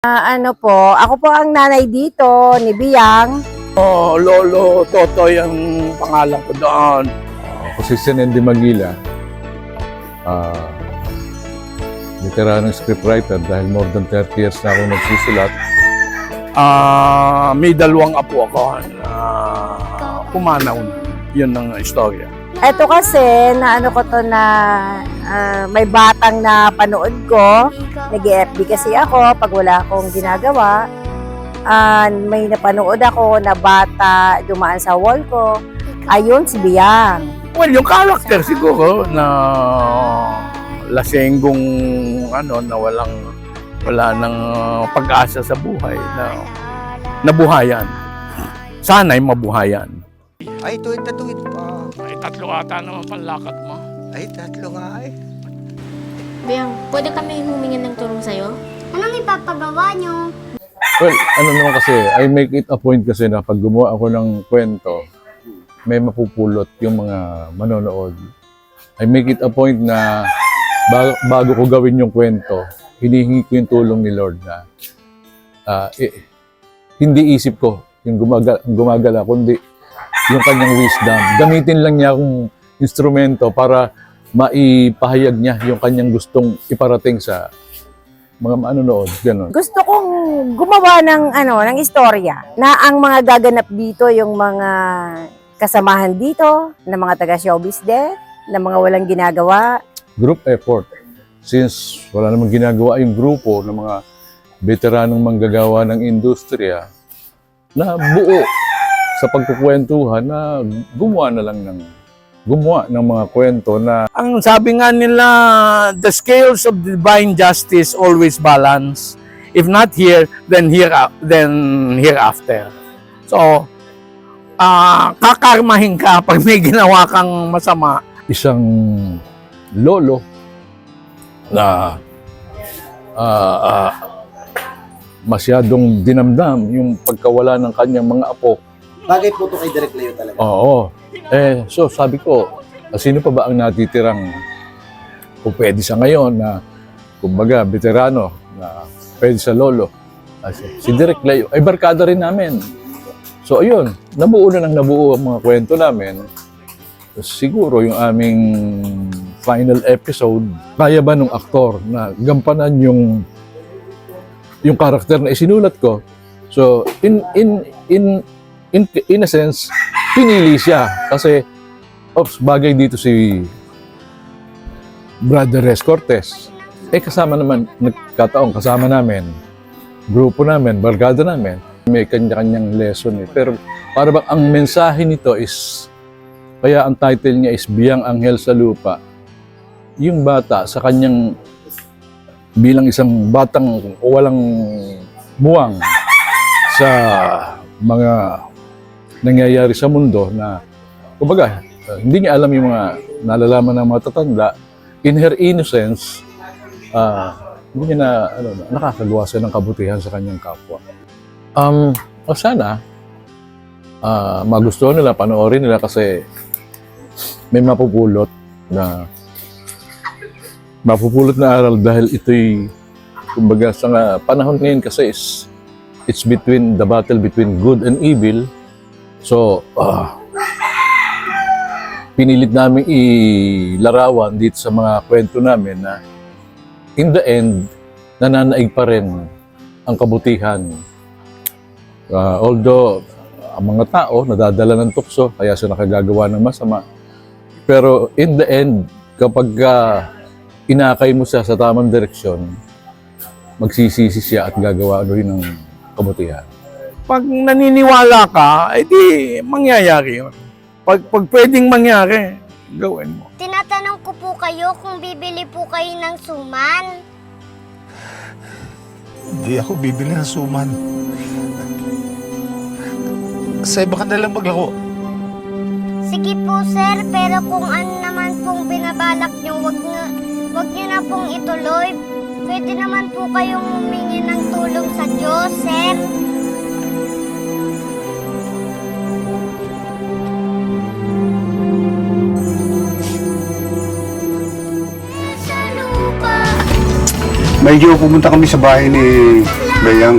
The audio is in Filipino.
Ah, ano po, ako po ang nanay dito ni Biyang. Oh, Lolo Totoy ang pangalan ko doon. Ako si Senendi Magila. Ah, veteranong scriptwriter dahil more than 30 years na ako nagsusulat. Ah, may dalawang apo ako na pumanaw na. Yun ang istorya. Ito kasi, na ano ko to na ah, may batang na panood ko. Nag-FB kasi ako pag wala akong ginagawa. Ah, may napanood ako na bata dumaan sa wall ko. Ayun, si Biyang. Well, yung character siguro na lasenggong ano na walang wala nang pag-asa sa buhay na nabuhayan. Sana'y mabuhayan. Ay, tuwid na tuwid pa. Ay, tatlo ata naman panlakad mo. Ay, tatlo nga eh. Biyang, pwede kami humingi ng tulong sa'yo? Anong ipapagawa nyo? Well, ano naman kasi, I make it a point kasi na pag gumawa ako ng kwento, may mapupulot yung mga manonood. I make it a point na bago, bago ko gawin yung kwento, hinihingi ko yung tulong ni Lord na ah, eh, hindi isip ko yung gumagala, gumagala, kundi yung kanyang wisdom. Gamitin lang niya akong instrumento para maipahayag niya yung kanyang gustong iparating sa mga manonood. Ganun. Gusto kong gumawa ng ano, ng istorya na ang mga gaganap dito yung mga kasamahan dito, na mga taga showbiz din, na mga walang ginagawa, group effort. Since wala namang ginagawa yung grupo ng mga veteranong manggagawa ng industriya na buo sa pagkukwentuhan na gumawa na lang ng gumawa ng mga kwento na Ang sabi nga nila, the scales of divine justice always balance. If not here, then here, then hereafter. So, ah kakarmahin ka pag may ginawa kang masama. isang lolo na ah, ah, masyadong dinamdam yung pagkawala ng kanyang mga apo Bagay po ito kay Direk Leo talaga. Oo. Eh, so sabi ko, ah, sino pa ba ang natitirang kung pwede sa ngayon na kumbaga veterano na pwede sa lolo? Ah, si, Direk Leo, ay barkada rin namin. So ayun, nabuo na ng nabuo ang mga kwento namin. Siguro yung aming final episode, kaya ba nung aktor na gampanan yung yung karakter na isinulat ko? So in in in in, in a sense, pinili siya. Kasi, ops, bagay dito si Brother Res Cortez. Eh, kasama naman, nagkataon, kasama namin, grupo namin, barkada namin, may kanya-kanyang lesson eh. Pero, para bang ang mensahe nito is, kaya ang title niya is Biyang Anghel sa Lupa. Yung bata sa kanyang bilang isang batang walang buwang sa mga nangyayari sa mundo na kumbaga uh, hindi niya alam yung mga nalalaman ng mga tatanda. In her innocence ah, hindi niya na ano, nakakagawa siya ng kabutihan sa kanyang kapwa. Um o sana ah, magustuhan nila panoorin nila kasi may mapupulot na mapupulot na aral dahil ito'y kumbaga sa panahon ngayon kasi is it's between the battle between good and evil So, ah, pinilit namin ilarawan dito sa mga kwento namin na in the end, nananaig pa rin ang kabutihan. Ah, although, ang mga tao nadadala ng tukso, kaya sila nakagagawa ng masama. Pero in the end, kapag ah, inakay mo siya sa tamang direksyon, magsisisi siya at gagawa rin ng kabutihan. Pag naniniwala ka, edi mangyayari yun. Pag, pag pwedeng mangyari, gawin mo. Tinatanong ko po kayo kung bibili po kayo ng suman. Hindi ako bibili ng suman. Sa iba ka na lang maglako. Sige po sir, pero kung ano naman pong binabalak nyo, wag nyo, wag nyo na pong ituloy. Pwede naman po kayong humingi ng tulong sa Diyos, sir. Medyo pumunta kami sa bahay ni Bayang,